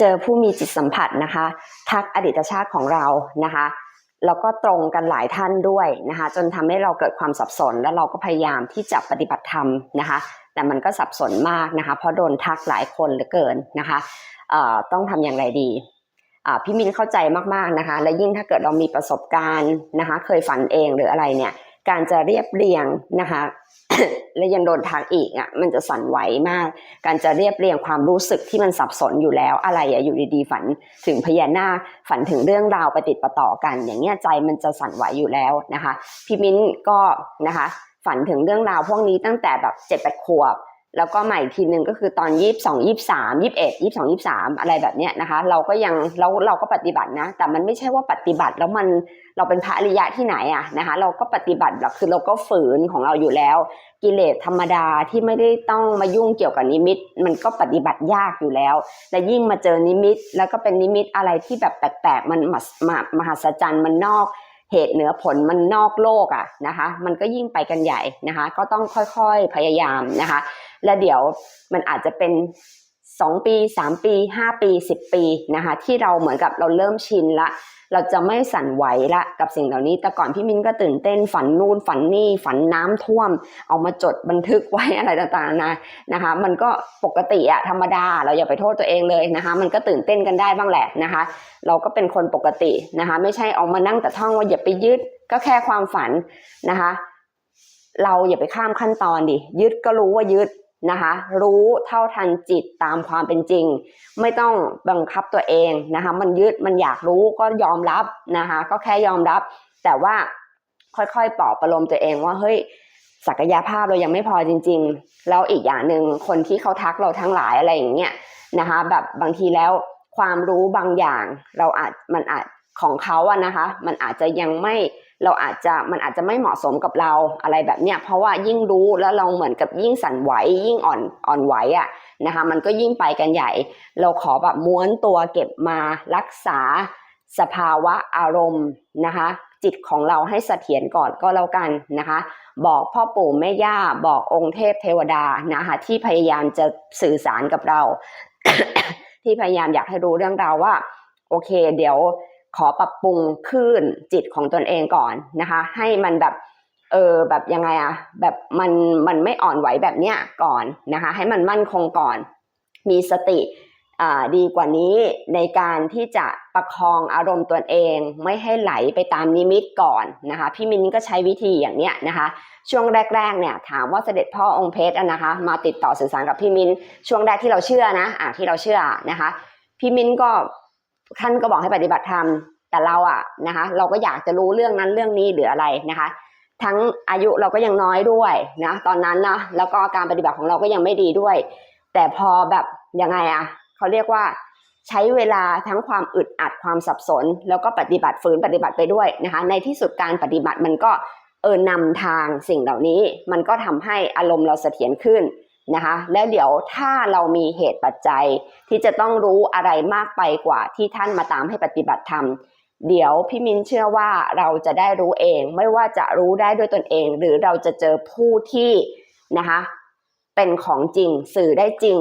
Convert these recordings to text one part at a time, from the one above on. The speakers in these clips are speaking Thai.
เจอผู้มีจิตสัมผัสนะคะ ทักอดีตชาติของเรานะคะแล้วก็ตรงกันหลายท่านด้วยนะคะ จนทำให้เราเกิดความสับสน แล้วเราก็พยายามที่จะปฏิบัติธรรมนะคะ แต่มันก็สับสนมากนะคะ เพราะโดนทักหลายคนเหลือเกินนะคะต้องทำอย่างไรดีพี่มินเข้าใจมากๆนะคะ และยิ่งถ้าเกิดเรามีประสบการณ์นะคะ เคยฝันเองหรืออะไรเนี่ย การจะเรียบเรียงนะคะและยังโดนทักอีกอะมันจะสั่นไหวมาก การจะเรียบเรียงความรู้สึกที่มันสับสนอยู่แล้ว อะไรอะอยู่ดีๆฝันถึงพญานาคฝันถึงเรื่องราวไปติดประต่อกัน อย่างเงี้ยใจมันจะสั่นไหวอยู่แล้วนะคะพี่มิ้นก็นะคะ ฝันถึงเรื่องราวพวกนี้ตั้งแต่แบบเจ็ดแปดขวบ แล้วก็ใหม่ทีหนึ่งก็คือตอนยี่สิบสองยี่สามยี่สิบเอ็ดยี่สองยี่สามอะไรแบบเนี้ยนะคะ เราก็ยังเราเราก็ปฏิบัตินะ แต่มันไม่ใช่ว่าปฏิบัติแล้วมันเราเป็นพระอริยะที่ไหนอะนะคะ เราก็ปฏิบัติแบบคือเราก็ฝืนของเราอยู่แล้ว กิเลสธรรมดาที่ไม่ได้ต้องมายุ่งเกี่ยวกับนิมิต มันก็ปฏิบัติยากอยู่แล้ว และยิ่งมาเจอนิมิต แล้วก็เป็นนิมิตอะไรที่แบบแปลกๆมันมหัมามหัศจรรย์มันนอกเหตุเหนือผลมันนอกโลกอะนะคะ มันก็ยิ่งไปกันใหญ่นะคะ ก็ต้องค่อยๆพยายามนะคะ และเดี๋ยวมันอาจจะเป็นสองปีสามปีห้าปีสิบปีนะคะที่เราเหมือนกับเราเริ่มชินละ เราจะไม่สั่นไหวละกับสิ่งเหล่านี้ แต่ก่อนพี่มิ้นก็ตื่นเต้นฝันนู่นฝันนี่ฝันน้ำท่วม เอามาจดบันทึกไว้อะไรต่างๆนะนะคะ มันก็ปกติอะธรรมดาเราอย่าไปโทษตัวเองเลยนะคะ มันก็ตื่นเต้นกันได้บ้างแหละนะคะ เราก็เป็นคนปกตินะคะ ไม่ใช่เอามานั่งแต่ท่องว่าอย่าไปยึดก็แค่ความฝันนะคะ เราอย่าไปข้ามขั้นตอนดิยึดก็รู้ว่ายึด นะคะ รู้เท่าทันจิตตามความเป็นจริง ไม่ต้องบังคับตัวเองนะคะ มันยึดมันอยากรู้ก็ยอมรับนะคะ ก็แค่ยอมรับ แต่ว่าค่อยๆปลอบประโลมตัวเองว่าเฮ้ยศักยภาพเรายังไม่พอจริง ๆ แล้วอีกอย่างหนึ่งคนที่เขาทักเราทั้งหลายอะไรอย่างเงี้ยนะคะ แบบบางทีแล้วความรู้บางอย่าง เราอาจมันอาจของเขาอะนะคะ มันอาจจะยังไม่ เราอาจจะมันอาจจะไม่เหมาะสมกับเราอะไรแบบเนี้ยเพราะว่ายิ่งรู้แล้วเราเหมือนกับยิ่งสั่นไหวยิ่งอ่อนอ่อนไหวอะนะคะมันก็ยิ่งไปกันใหญ่ เราขอแบบม้วนตัวเก็บมารักษาสภาวะอารมณ์นะคะจิตของเราให้เสถียรก่อนก็แล้วกันนะคะ บอกพ่อปู่แม่ย่าบอกองค์เทพเทวดานะคะที่พยายามจะสื่อสารกับเรา ที่พยายามอยากให้รู้เรื่องราวว่า โอเค เดี๋ยว ขอปรับปรุงคลื่นจิตของตนเองก่อนนะคะ ให้มันแบบเออแบบยังไงอะแบบมันมันไม่อ่อนไหวแบบเนี้ยก่อนนะคะ ให้มันมั่นคงก่อน มีสติดีกว่านี้ในการที่จะประคองอารมณ์ตนเอง ไม่ให้ไหลไปตามนิมิตก่อนนะคะ พี่มินก็ใช้วิธีอย่างเนี้ยนะคะ ช่วงแรกๆเนี่ยถามว่าเสด็จพ่อองค์เพชรอะนะคะ มาติดต่อสื่อสารกับพี่มินช่วงแรกที่เราเชื่อนะอะที่เราเชื่อนะคะ พี่มินก็ ท่านก็บอกให้ปฏิบัติธรรมแต่เราอะนะคะ เราก็อยากจะรู้เรื่องนั้นเรื่องนี้หรืออะไรนะคะ ทั้งอายุเราก็ยังน้อยด้วยนะตอนนั้นนะแล้วก็การปฏิบัติของเราก็ยังไม่ดีด้วย แต่พอแบบยังไงอะเขาเรียกว่าใช้เวลาทั้งความอึดอัดความสับสน แล้วก็ปฏิบัติฝืนปฏิบัติไปด้วยนะคะ ในที่สุดการปฏิบัติมันก็เออนำทางสิ่งเหล่านี้ มันก็ทำให้อารมณ์เราเสถียรขึ้น นะคะ แล้วเดี๋ยวถ้าเรามีเหตุปัจจัยที่จะต้องรู้อะไรมากไปกว่าที่ท่านมาตามให้ปฏิบัติธรรม เดี๋ยวพี่มินเชื่อว่าเราจะได้รู้เอง ไม่ว่าจะรู้ได้ด้วยตนเอง หรือเราจะเจอผู้ที่นะคะ เป็นของจริงสื่อได้จริง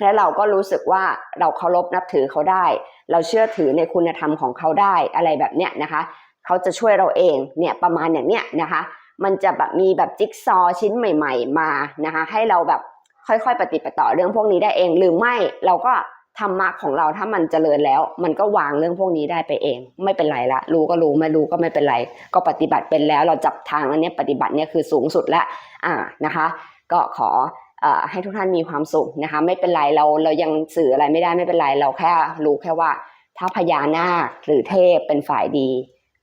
และเราก็รู้สึกว่าเราเคารพนับถือเขาได้ เราเชื่อถือในคุณธรรมของเขาได้อะไรแบบเนี้ยนะคะ เขาจะช่วยเราเองเนี่ยประมาณอย่างเนี้ยนะคะ มันจะแบบมีแบบจิ๊กซอว์ชิ้นใหม่ ๆ มานะคะให้เราแบบค่อยๆปฏิบัติต่อเรื่องพวกนี้ได้เอง หรือไม่เราก็ธรรมะของเราถ้ามันเจริญแล้ว มันก็วางเรื่องพวกนี้ได้ไปเอง ไม่เป็นไรละรู้ก็รู้ไม่รู้ก็ไม่เป็นไร ก็ปฏิบัติเป็นแล้วเราจับทางอันนี้ปฏิบัติเนี่ยคือสูงสุดล้วอ่านะคะ ก็ขอให้ทุกท่านมีความสุขนะคะ ไม่เป็นไรเราเรายังสื่ออะไรไม่ได้ไม่เป็นไรเราแค่รู้แค่ว่า ถ้าพญานาคหรือเทพเป็นฝ่ายดี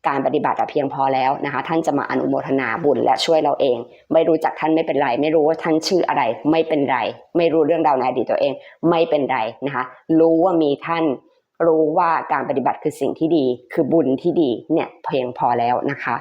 การปฏิบัติเพียงพอแล้วนะคะ ท่านจะมาอนุโมทนาบุญและช่วยเราเอง ไม่รู้จักท่านไม่เป็นไร ไม่รู้ว่าท่านชื่ออะไร ไม่เป็นไร ไม่รู้เรื่องราวในอดีตตัวเอง ไม่เป็นไรนะคะ รู้ว่ามีท่านรู้ว่าการปฏิบัติคือสิ่งที่ดี คือบุญที่ดีเนี่ยเพียงพอแล้วนะคะ